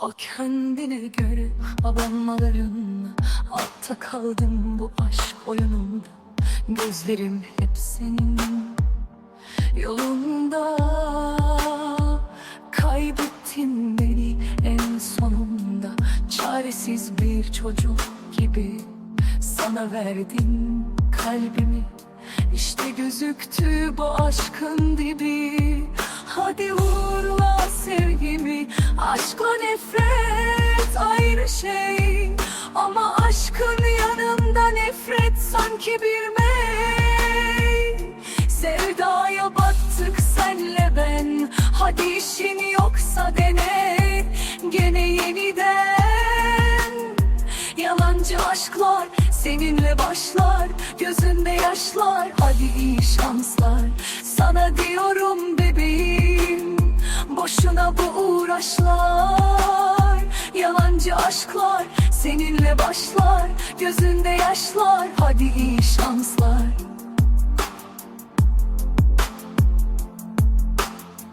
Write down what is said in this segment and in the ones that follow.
O kendine göre abanmalarınla Altta kaldım bu aşk oyununda. Gözlerim hep senin yolunda. Kaybettin beni en sonunda. Çaresiz bir çocuk gibi Sana verdim kalbimi. İşte gözüktü bu aşkın dibi. Hadi Aşkla nefret ayrı şey. Ama aşkın yanında nefret sanki bir mey. Sevdaya battık senle ben. Hadi işin yoksa dene. Gene yeniden. Yalancı aşklar seninle başlar. Gözünde yaşlar. Hadi iyi şanslar. Sana diyorum Boşuna bu uğraşlar Yalancı aşklar seninle başlar Gözünde yaşlar hadi iyi şanslar.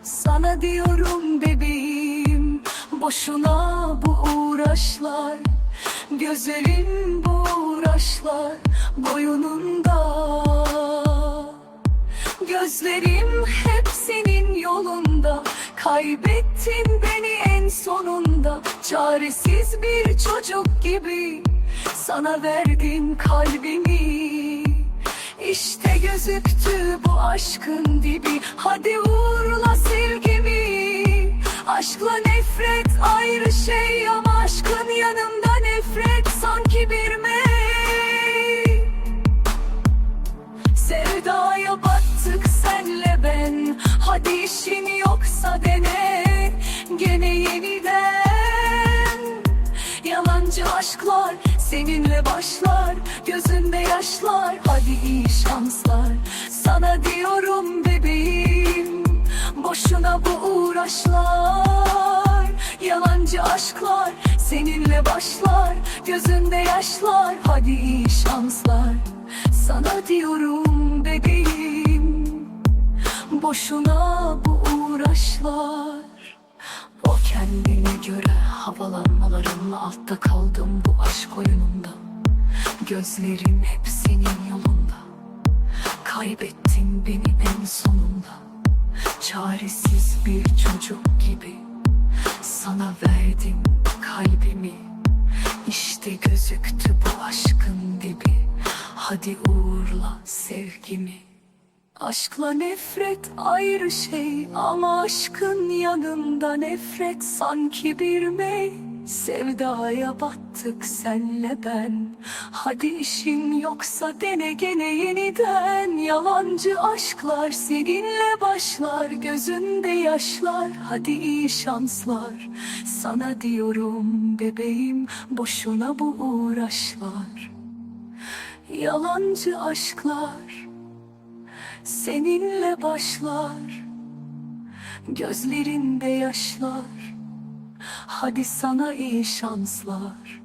Sana diyorum bebeğim Boşuna bu uğraşlar Gözlerin bu uğraşlar Boyununda Gözlerim Kaybettin beni en sonunda Çaresiz bir çocuk gibi. Sana verdim kalbimi. İşte gözüktü bu aşkın dibi. Hadi uğurla sevgimi. Aşkla nefret ayrı şey Ama aşkın yanında nefret sanki bir mey Hadi işin yoksa dene. Gene yeniden. Yalancı aşklar seninle başlar. Gözünde yaşlar hadi iyi şanslar. Sana diyorum bebeğim Boşuna bu uğraşlar. Yalancı aşklar seninle başlar. Gözünde yaşlar hadi iyi şanslar. Sana diyorum bebeğim Boşuna uğraşlar O kendine göre havalanmalarınla altta kaldım bu aşk oyununda. Gözlerim hep senin yolunda. Kaybettin beni en sonunda. Çaresiz bir çocuk gibi Sana verdim kalbimi. İşte gözüktü bu aşkın dibi. Hadi uğurla sevgimi Aşkla nefret ayrı şey Ama aşkın yanında nefret sanki bir mey. Sevdaya battık senle ben. Hadi işin yoksa dene gene yeniden. Yalancı aşklar seninle başlar Gözünde yaşlar. Hadi iyi şanslar. Sana diyorum bebeğim boşuna bu uğraşlar. Yalancı aşklar seninle başlar Gözlerinde yaşlar. Hadi sana iyi şanslar